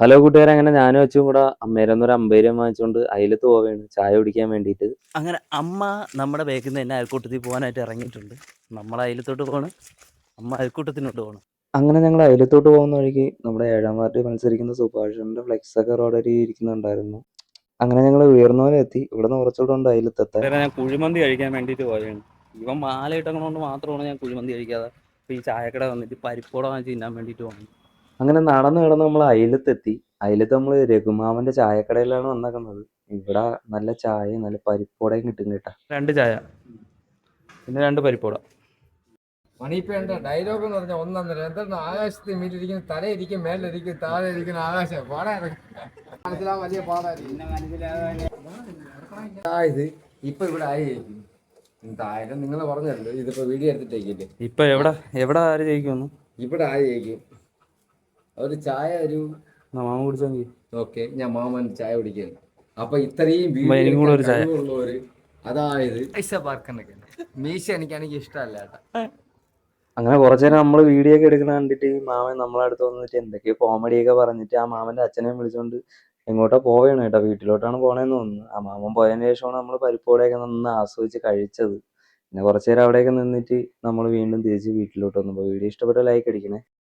Hello കൂട്ടുകാരെ അങ്ങനെ ഞാനും വെച്ചും കൂടെ ഒരു അമ്പേരം വാങ്ങിച്ചുകൊണ്ട് അയലത്ത് പോവുകയാണ് ചായ കുടിക്കാൻ വേണ്ടിയിട്ട് അങ്ങനെ അമ്മ നമ്മുടെ ബേക്കിൽ നിന്ന് തന്നെ അയൽക്കൂട്ടത്തിൽ പോകാനായിട്ട് ഇറങ്ങിയിട്ടുണ്ട്. നമ്മൾ അയലത്തോട്ട് പോകണം അമ്മ അയൽക്കൂട്ടത്തിനോട്ട് പോകണം അങ്ങനെ ഞങ്ങൾ അയലത്തോട്ട് പോകുന്ന വഴിക്ക് നമ്മുടെ ഏഴാം വാർഡിൽ മത്സരിക്കുന്ന സുഭാഷിന്റെ ഫ്ലെക്സ് ഒക്കെ റോഡരി ഇരിക്കുന്നുണ്ടായിരുന്നു. അങ്ങനെ ഞങ്ങൾ ഉയർന്നവരെ എത്തി ഇവിടെ നിന്ന് കുറച്ചുകൂടെ ഉണ്ട് അയലത്തെത്താൻ ഞാൻ കുഴിമന്തി കഴിക്കാൻ വേണ്ടിയിട്ട് പോയാണ് ഇവൻ മാല ഇട്ടതുകൊണ്ട് മാത്രമാണ് ഞാൻ കുഴിമന്തി കഴിക്കാതെ ഈ ചായക്കട വന്നിട്ട് പരിപ്പോടെ വാങ്ങിച്ച് തിന്നാൻ വേണ്ടിയിട്ട് പോകുന്നത് അങ്ങനെ നടന്നു നടന്ന് നമ്മൾ അയലത്തെത്തി. അയലത്ത് നമ്മൾ രഘുമാമന്റെ ചായക്കടയിലാണ് വന്നേക്കുന്നത്. ഇവിടെ നല്ല ചായയും നല്ല പരിപ്പോടയും കിട്ടും കേട്ടാ. രണ്ട് ചായ. പിന്നെ രണ്ട് പരിപ്പോട മണിപ്പേണ്ട ഡയലോഗ് എന്ന് പറഞ്ഞാൽ ഒന്നൊന്നര. എന്താണ് ആകാശത്ത് മീറ്റിരിക്കുന്ന തലയിരിക്കും മേലിരിക്കും താഴെ ഇരിക്കുന്ന ആകാശം. പാടാ വലിയ പാടായിരിക്കും. ഇത് ഇപ്പൊ ഇവിടെ ആയിരിക്കും എന്തായാലും നിങ്ങൾ പറഞ്ഞല്ലോ ഇതിപ്പോ വീഡിയോ എടുത്തിട്ടേക്കില്ലേ? ഇപ്പൊ എവിടെ എവിടെ ആര് ജയിക്കുമെന്ന്? ഇവിടെ ആര് ആയിരിക്കും ഒരു ചായ ഒരു മാമ കുടിച്ചാൽ മതി. ഓക്കെ ഞാൻ മാമൻ ചായ കുടിക്കുന്നു അപ്പൊ ഇത്രയും അപ്പൊ ഒരു ചായ. ഉള്ളവര് അതായത് മീശ എനിക്കാണെങ്കിൽ ഇഷ്ടമല്ല അങ്ങനെ കുറച്ചു നേരം നമ്മൾ വീഡിയോ ഒക്കെ എടുക്കുന്ന കണ്ടിട്ട് ഈ മാമൻ നമ്മളെ അടുത്ത് വന്നിട്ട് എന്തൊക്കെയോ കോമഡി ഒക്കെ പറഞ്ഞിട്ട് ആ മാമന്റെ അച്ഛനെയും വിളിച്ചോണ്ട് എങ്ങോട്ടാ പോവേണ കേട്ടോ. വീട്ടിലോട്ടാണ് പോണേന്ന് തോന്നുന്നു. ആ മാമൻ പോയതിന് ശേഷമാണ് നമ്മൾ പരിപ്പോടെയൊക്കെ നിന്ന് ആസ്വദിച്ച് കഴിച്ചത്. പിന്നെ കുറച്ചു നേരം അവിടെയൊക്കെ നിന്നിട്ട് നമ്മൾ വീണ്ടും തിരിച്ച് വീട്ടിലോട്ട് വന്നു. വീഡിയോ ഇഷ്ടപ്പെട്ട ലൈക്ക് അടിക്കണേ.